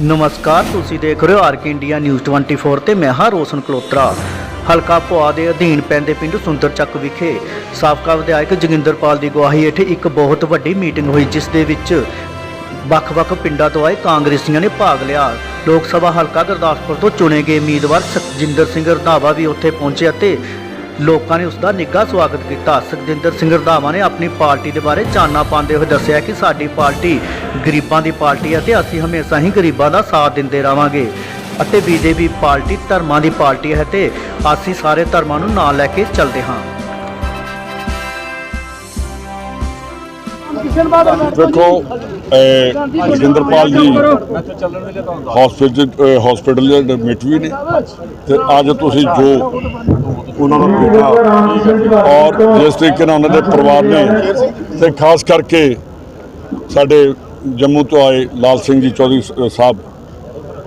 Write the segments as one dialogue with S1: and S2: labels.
S1: ਨਮਸਕਾਰ, ਤੁਸੀਂ ਦੇਖ ਰਹੇ ਹੋ ਆਰਕ ਇੰਡੀਆ ਨਿਊਜ਼ 24 ਤੇ ਮੈਂ ਹਾਂ ਰੋਸ਼ਨ ਕਲੋਤਰਾ ਹਲਕਾ ਪੁਆ ਦੇ ਅਧੀਨ ਪੈਂਦੇ ਪਿੰਡ ਸੁੰਦਰ ਚੱਕ ਵਿਖੇ ਸਾਬਕਾ ਵਿਧਾਇਕ ਜੋਗਿੰਦਰਪਾਲ ਦੀ ਗਵਾਹੀ ਹੇਠ ਇੱਕ ਬਹੁਤ ਵੱਡੀ ਮੀਟਿੰਗ ਹੋਈ, ਜਿਸ ਦੇ ਵਿੱਚ ਵੱਖ-ਵੱਖ ਪਿੰਡਾਂ ਤੋਂ ਆਏ ਕਾਂਗਰਸੀਆਂ ਨੇ ਭਾਗ ਲਿਆ। ਲੋਕ ਸਭਾ ਹਲਕਾ ਗੁਰਦਾਸਪੁਰ ਤੋਂ ਚੁਣੇ ਗਏ ਉਮੀਦਵਾਰ ਸੁਖਜਿੰਦਰ ਸਿੰਘ ਰੰਧਾਵਾ ਵੀ ਉੱਥੇ ਪਹੁੰਚੇ ਅਤੇ ਲੋਕਾਂ ਨੇ ਉਸ ਦਾ ਨਿੱਘਾ ਸਵਾਗਤ ਕੀਤਾ। ਸੁਖਜਿੰਦਰ ਸਿੰਘ ਰੰਧਾਵਾ ਨੇ ਆਪਣੀ ਪਾਰਟੀ ਦੇ ਬਾਰੇ ਚਾਨਣਾ ਪਾਉਂਦੇ ਹੋਏ ਦੱਸਿਆ ਕਿ ਸਾਡੀ ਪਾਰਟੀ ਗਰੀਬਾਂ ਦੀ ਪਾਰਟੀ ਹੈ ਤੇ ਅਸੀਂ ਹਮੇਸ਼ਾ ਹੀ ਗਰੀਬਾਂ ਦਾ ਸਾਥ ਦਿੰਦੇ ਰਵਾਂਗੇ ਅਤੇ ਬੀਜੇਪੀ ਪਾਰਟੀ ਧਰਮਾਂ ਦੀ ਪਾਰਟੀ ਹੈ ਤੇ ਅਸੀਂ ਸਾਰੇ ਧਰਮਾਂ ਨੂੰ ਨਾਲ ਲੈ ਕੇ ਚੱਲਦੇ ਹਾਂ।
S2: ਦੇਖੋ ਜੋਗਿੰਦਰਪਾਲ ਜੀ ਹਸਪੀਟਲ ਹਸਪੀਟਲ ਦੇ ਐਡਮਿਟ ਵੀ ਨੇ ਤੇ ਅੱਜ ਤੁਸੀਂ ਜੋ ਉਹਨਾਂ ਨੂੰ ਦੇਖਿਆ ਔਰ ਜਿਸ ਤਰੀਕੇ ਨਾਲ ਉਹਨਾਂ ਦੇ ਪਰਿਵਾਰ ਨੇ ਤੇ ਖਾਸ ਕਰਕੇ ਸਾਡੇ ਜੰਮੂ ਤੋਂ ਆਏ ਲਾਲ ਸਿੰਘ ਜੀ ਚੌਧਰੀ ਸਾਹਿਬ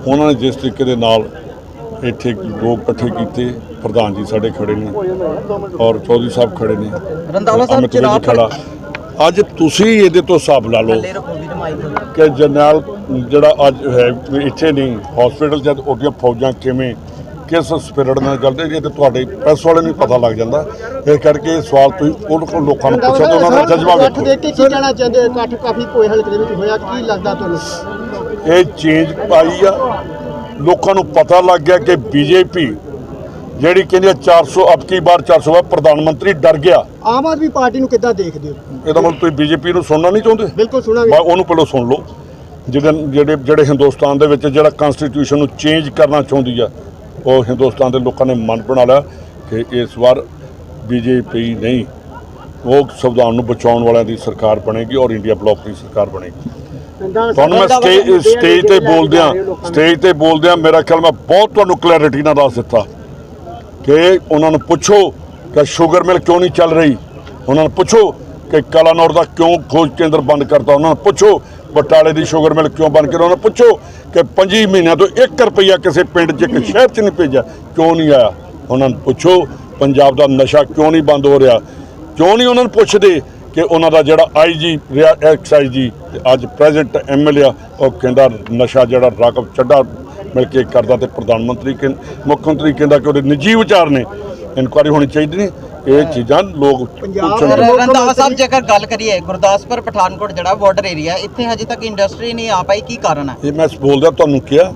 S2: ਉਹਨਾਂ ਨੇ ਜਿਸ ਤਰੀਕੇ ਦੇ ਨਾਲ ਇੱਥੇ ਲੋਕ ਇਕੱਠੇ ਕੀਤੇ ਪ੍ਰਧਾਨ ਜੀ ਸਾਡੇ ਖੜੇ ਨੇ ਔਰ ਚੌਧਰੀ ਸਾਹਿਬ ਖੜੇ ਨੇ
S3: ਰੰਧਾਵਾ ਸਾਹਿਬ ਚਿਰਾਗ
S2: ਖੜਾ। ਅੱਜ ਤੁਸੀਂ ਇਹਦੇ ਤੋਂ ਹਿਸਾਬ ਲਾ ਲਓ ਕਿ ਜਰਨੈਲ ਜਿਹੜਾ ਅੱਜ ਹੈ ਇੱਥੇ ਨਹੀਂ ਹਸਪੀਟਲ ਜਦ ਉਹਦੀਆਂ ਫੌਜਾਂ ਕਿਵੇਂ ਕਿਸ ਸਪਿਰਿਟ ਨਾਲ ਚੱਲਦੇ ਜੇ ਤੇ ਤੁਹਾਡੇ ਪ੍ਰੈਸ ਵਾਲੇ ਨੂੰ ਪਤਾ ਲੱਗ ਜਾਂਦਾ। ਇਸ ਕਰਕੇ ਇਹ ਸਵਾਲ ਤੁਸੀਂ ਉਹਨਾਂ ਕੋਲ ਲੋਕਾਂ ਨੂੰ ਪੁੱਛੋ ਤੇ ਉਹਨਾਂ ਦਾ ਜਜ਼ਬਾ ਵੇਖੋ।
S4: ਦੇਖ ਕੇ ਕੀ ਕਹਿਣਾ ਚਾਹੁੰਦੇ ਇਕੱਠ ਕਾਫੀ ਕੋਈ ਹਲਕੇ ਦੇ ਵਿੱਚ ਹੋਇਆ ਕੀ ਲੱਗਦਾ ਤੁਹਾਨੂੰ?
S2: ਇਹ ਚੇਂਜ ਪਾਈ ਆ। ਲੋਕਾਂ ਨੂੰ ਪਤਾ ਲੱਗ ਗਿਆ ਕਿ ਬੀਜੇਪੀ ਜਿਹੜੀ ਕਹਿੰਦੀ ਆ 400 ਅਬ ਕੀ ਬਾਰ 400 ਵਾ ਪ੍ਰਧਾਨ ਮੰਤਰੀ ਡਰ ਗਿਆ।
S4: ਆਮ ਆਦਮੀ ਪਾਰਟੀ ਨੂੰ ਕਿੱਦਾਂ ਦੇਖਦੇ ਹੋ?
S2: ਇਹਦਾ ਮਤਲਬ ਤੁਸੀਂ ਬੀਜੇਪੀ ਨੂੰ ਸੁਣਨਾ ਨਹੀਂ ਚਾਹੁੰਦੇ?
S4: ਬਿਲਕੁਲ ਸੁਣਾਂਗੇ।
S2: ਉਹਨੂੰ ਪਹਿਲਾਂ ਸੁਣ ਲਓ। ਜਿਹੜੇ ਜਿਹੜੇ ਜਿਹੜੇ ਹਿੰਦੁਸਤਾਨ ਦੇ ਵਿੱਚ ਜਿਹੜਾ ਕਨਸਟੀਟਿਊਸ਼ਨ ਨੂੰ ਚੇਂਜ ਕਰਨਾ ਚਾਹੁੰਦੀ ਆ ਉਹ ਹਿੰਦੁਸਤਾਨ ਦੇ ਲੋਕਾਂ ਨੇ ਮਨ ਬਣਾ ਲਿਆ ਕਿ ਇਸ ਵਾਰ ਬੀਜੇਪੀ ਨਹੀਂ ਉਹ ਸੰਵਿਧਾਨ ਨੂੰ ਬਚਾਉਣ ਵਾਲਿਆਂ ਦੀ ਸਰਕਾਰ ਬਣੇਗੀ ਔਰ ਇੰਡੀਆ ਬਲੌਕ ਦੀ ਸਰਕਾਰ ਬਣੇਗੀ। ਤੁਹਾਨੂੰ ਮੈਂ ਸਟੇਜ ਸਟੇਜ ਤੇ ਬੋਲਦਿਆਂ ਸਟੇਜ ਤੇ ਬੋਲਦਿਆਂ ਮੇਰਾ ਖਿਆਲ ਮੈਂ ਬਹੁਤ ਤੁਹਾਨੂੰ ਕਲੈਰਿਟੀ ਨਾਲ ਦੱਸ ਦਿੱਤਾ। ਕਿ ਉਹਨਾਂ ਨੂੰ ਪੁੱਛੋ ਕਿ ਸ਼ੂਗਰ ਮਿਲ ਕਿਉਂ ਨਹੀਂ ਚੱਲ ਰਹੀ? ਉਹਨਾਂ ਨੂੰ ਪੁੱਛੋ ਕਿ ਕਲਾਨੌਰ ਦਾ ਕਿਉਂ ਖੋਜ ਕੇਂਦਰ ਬੰਦ ਕਰਤਾ? ਉਹਨਾਂ ਨੂੰ ਪੁੱਛੋ ਬਟਾਲੇ ਦੀ ਸ਼ੂਗਰ ਮਿਲ ਕਿਉਂ ਬੰਦ ਕਰ ਉਹਨਾਂ ਨੂੰ ਪੁੱਛੋ ਕਿ 5 ਮਹੀਨਿਆਂ ਤੋਂ 1 ਰੁਪਈਆ ਕਿਸੇ ਪਿੰਡ 'ਚ, ਇੱਕ ਸ਼ਹਿਰ 'ਚ ਨਹੀਂ ਭੇਜਿਆ। ਕਿਉਂ ਨਹੀਂ ਆਇਆ? ਉਹਨਾਂ ਨੂੰ ਪੁੱਛੋ ਪੰਜਾਬ ਦਾ ਨਸ਼ਾ ਕਿਉਂ ਨਹੀਂ ਬੰਦ ਹੋ ਰਿਹਾ? ਕਿਉਂ ਨਹੀਂ ਉਹਨਾਂ ਨੂੰ ਪੁੱਛਦੇ ਕਿ ਉਹਨਾਂ ਦਾ ਜਿਹੜਾ ਆਈਜੀ ਰਿਹਾ ਐਕਸ ਆਈਜੀ ਅੱਜ ਪ੍ਰੈਜ਼ੈਂਟ ਐਮਐਲਏ ਆ ਉਹ ਕਹਿੰਦਾ ਨਸ਼ਾ ਜਿਹੜਾ ਰਾਕਬ ਚੱਡਾ ਮਿਲ ਕੇ ਕਰਦਾ ਤੇ ਪ੍ਰਧਾਨ ਮੰਤਰੀ ਕਹਿੰ- ਮੁੱਖ ਮੰਤਰੀ ਕਹਿੰਦਾ ਕਿ ਉਹਦੇ ਨਿੱਜੀ ਵਿਚਾਰ ਨੇ ਇਨਕੁਆਰੀ ਹੋਣੀ ਚਾਹੀਦੀ ਨੇ ਇਹ ਚੀਜ਼ਾਂ ਲੋਕ ਪੁੱਛਣਗੇ।
S3: ਰੰਧਾਵਾ ਸਾਹਿਬ ਜੇਕਰ ਗੱਲ ਕਰੀਏ ਗੁਰਦਾਸਪੁਰ ਪਠਾਨਕੋਟ ਜਿਹੜਾ ਬਾਰਡਰ ਏਰੀਆ ਇੱਥੇ ਹਜੇ ਤੱਕ ਇੰਡਸਟਰੀ ਨਹੀਂ ਆ ਪਾਈ ਕੀ ਕਾਰਨ ਹੈ
S2: ਇਹ ਮੈਂ ਬੋਲਦਾ ਤੁਹਾਨੂੰ ਕਿਹਾ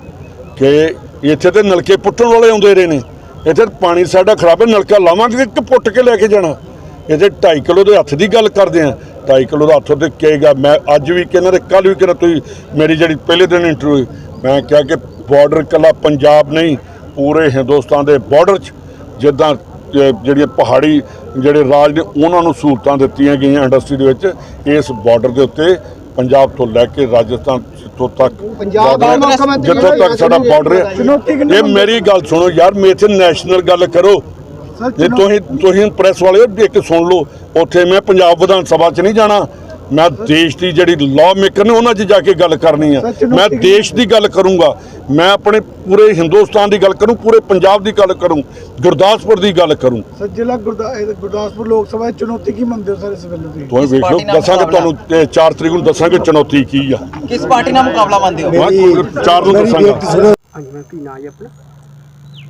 S2: ਕਿ ਇੱਥੇ ਤੇ ਨਲਕੇ ਪੁੱਟਣ ਵਾਲੇ ਆਉਂਦੇ ਰਹੇ ਨੇ। ਇੱਥੇ ਪਾਣੀ ਸਾਡਾ ਖਰਾਬ ਹੈ ਨਲਕਾ ਲਾਵਾਂਗੇ ਕਿ ਪੁੱਟ ਕੇ ਲੈ ਕੇ ਜਾਣਾ। ਇਹਦੇ 2.5 ਕਿਲੋ ਦੇ ਹੱਥ ਦੀ ਗੱਲ ਕਰਦੇ ਆ। 2.5 ਕਿਲੋ ਦਾ ਹੱਥ ਤੇ ਕਹੇਗਾ ਮੈਂ ਅੱਜ ਵੀ ਕਹਿੰਦਾ ਤੇ ਕੱਲ ਵੀ ਕਹਿੰਦਾ ਤੁਸੀਂ ਮੇਰੀ ਜਿਹੜੀ ਪਹਿਲੇ ਦਿਨ ਇੰਟਰਵਿਊ ਮੈਂ ਕਿਹਾ ਕਿ ਬਾਰਡਰ ਕੱਲਾ ਪੰਜਾਬ ਨਹੀਂ ਪੂਰੇ ਹਿੰਦੁਸਤਾਨ ਦੇ ਬਾਰਡਰ 'ਚ ਜਿੱਦਾਂ ਜਿਹੜੀਆਂ ਪਹਾੜੀ ਜਿਹੜੇ ਰਾਜ ਨੇ ਉਹਨਾਂ ਨੂੰ ਸਹੂਲਤਾਂ ਦਿੱਤੀਆਂ ਗਈਆਂ ਇੰਡਸਟਰੀ ਦੇ ਵਿੱਚ ਇਸ ਬਾਰਡਰ ਦੇ ਉੱਤੇ ਪੰਜਾਬ ਤੋਂ ਲੈ ਕੇ ਰਾਜਸਥਾਨ ਤੋਂ ਤੱਕ ਜਿੱਥੋਂ ਤੱਕ ਸਾਡਾ ਬਾਰਡਰ ਇਹ ਮੇਰੀ ਗੱਲ ਸੁਣੋ ਯਾਰ ਮੇਰੇ ਇੱਥੇ ਨੈਸ਼ਨਲ ਗੱਲ ਕਰੋ। ਜੇ ਤੁਸੀਂ ਤੁਸੀਂ ਪ੍ਰੈਸ ਵਾਲੇ ਇੱਕ ਸੁਣ ਲਓ। ਉੱਥੇ ਮੈਂ ਪੰਜਾਬ ਵਿਧਾਨ ਸਭਾ 'ਚ ਨਹੀਂ ਜਾਣਾ। ਮੈਂ ਦੇਸ਼ ਦੀ ਜਿਹੜੀ ਲਾਅ ਮੇਕਰ ਨੇ ਉਹਨਾਂ 'ਚ ਜਾ ਕੇ ਗੱਲ ਕਰਨੀ ਆ। ਮੈਂ ਦੇਸ਼ ਦੀ ਗੱਲ ਕਰੂੰਗਾ। ਮੈਂ ਆਪਣੇ ਪੂਰੇ ਹਿੰਦੁਸਤਾਨ ਦੀ ਗੱਲ ਕਰੂੰ ਪੂਰੇ ਪੰਜਾਬ ਦੀ ਗੱਲ ਕਰੂੰ ਗੁਰਦਾਸਪੁਰ ਦੀ ਗੱਲ ਕਰੂੰ।
S5: ਸਰ ਜ਼ਿਲ੍ਹਾ ਗੁਰਦਾਸਪੁਰ ਲੋਕ ਸਭਾ ਚੁਣੌਤੀ ਕੀ ਮੰਨਦੇ ਹੋ ਸਰ ਇਸ ਵੇਲੇ ਤੁਸੀਂ?
S2: ਤੁਸੀਂ ਵੇਖੋ ਦੱਸਾਂਗੇ ਤੁਹਾਨੂੰ 4 ਤਰੀਕ ਨੂੰ ਦੱਸਾਂਗੇ ਚੁਣੌਤੀ ਕੀ ਆ।
S3: ਕਿਸ ਪਾਰਟੀ ਨਾਲ ਮੁਕਾਬਲਾ ਮੰਨਦੇ ਹੋ?
S2: ਮੈਂ ਚਾਰ ਨੂੰ ਦੱਸਾਂਗਾ।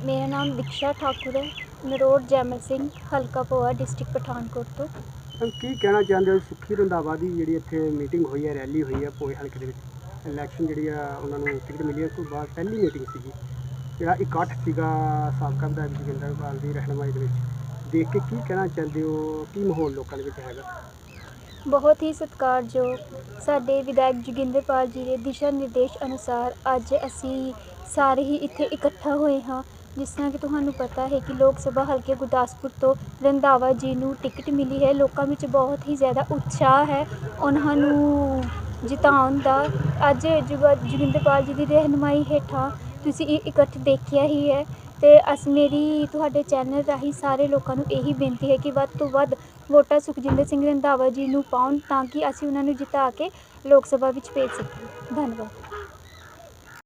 S6: ਮੇਰਾ ਨਾਮ ਦਿਕਸ਼ਾ ਠਾਕੁਰ ਹੈ। ਨਰੋੜ ਜੈਮਲ ਸਿੰਘ ਹਲਕਾ ਪੋਆ ਡਿਸਟ੍ਰਿਕਟ ਪਠਾਨਕੋਟ ਤੋਂ।
S4: ਕੀ ਕਹਿਣਾ ਚਾਹੁੰਦੇ ਹੋ? ਸੁਖੀ ਰੰਧਾਵਾ ਦੀ ਜਿਹੜੀ ਇੱਥੇ ਮੀਟਿੰਗ ਹੋਈ ਹੈ ਰੈਲੀ ਹੋਈ ਹੈ ਪੋਏ ਹਲਕੇ ਦੇ ਵਿੱਚ। ਇਲੈਕਸ਼ਨ ਜਿਹੜੀ ਆ, ਉਹਨਾਂ ਨੂੰ ਟਿਕਟ ਮਿਲੀ ਹੈ। ਉਸ ਤੋਂ ਬਾਅਦ ਪਹਿਲੀ ਮੀਟਿੰਗ ਸੀਗੀ। ਜਿਹੜਾ ਇਕੱਠ ਸੀਗਾ ਸਾਬਕਾ ਵਿਧਾਇਕ ਜੋਗਿੰਦਰ ਪਾਲ ਦੀ ਰਹਿਨਮਾਈ ਦੇ ਵਿੱਚ। ਦੇਖ ਕੇ ਕੀ ਕਹਿਣਾ ਚਾਹੁੰਦੇ ਹੋ? ਕੀ ਮਾਹੌਲ ਲੋਕਾਂ ਦੇ ਵਿੱਚ ਹੈਗਾ?
S6: ਬਹੁਤ ਹੀ ਸਤਿਕਾਰਯੋਗ ਸਾਡੇ ਵਿਧਾਇਕ ਜੋਗਿੰਦਰਪਾਲ ਜੀ ਦੇ ਦਿਸ਼ਾ ਨਿਰਦੇਸ਼ ਅਨੁਸਾਰ ਅੱਜ ਅਸੀਂ ਸਾਰੇ ਹੀ ਇੱਥੇ ਇਕੱਠਾ ਹੋਏ ਹਾਂ। ਜਿਸ ਤਰ੍ਹਾਂ ਕਿ ਤੁਹਾਨੂੰ ਪਤਾ ਹੈ ਕਿ ਲੋਕ ਸਭਾ ਹਲਕੇ ਗੁਰਦਾਸਪੁਰ ਤੋਂ ਰੰਧਾਵਾ ਜੀ ਨੂੰ ਟਿਕਟ ਮਿਲੀ ਹੈ। ਲੋਕਾਂ ਵਿੱਚ ਬਹੁਤ ਹੀ ਜ਼ਿਆਦਾ ਉਤਸ਼ਾਹ ਹੈ। ਉਹਨਾਂ ਨੂੰ ਜਿਤਾਉਣ ਦਾ ਅੱਜ ਜੁਗ- ਜੋਗਿੰਦਰਪਾਲ ਜੀ ਦੀ ਰਹਿਨਮਾਈ ਹੇਠਾਂ ਤੁਸੀਂ ਇਹ ਇਕੱਠ ਦੇਖਿਆ ਹੀ ਹੈ ਅਤੇ ਅਸ ਮੇਰੀ ਤੁਹਾਡੇ ਚੈਨਲ ਰਾਹੀਂ ਸਾਰੇ ਲੋਕਾਂ ਨੂੰ ਇਹੀ ਬੇਨਤੀ ਹੈ ਕਿ ਵੱਧ ਤੋਂ ਵੱਧ ਵੋਟਾਂ ਸੁਖਜਿੰਦਰ ਸਿੰਘ ਰੰਧਾਵਾ ਜੀ ਨੂੰ ਪਾਉਣ ਤਾਂ ਕਿ ਅਸੀਂ ਉਹਨਾਂ ਨੂੰ ਜਿਤਾ ਕੇ ਲੋਕ ਸਭਾ ਵਿੱਚ ਭੇਜ ਸਕੀਏ। ਧੰਨਵਾਦ।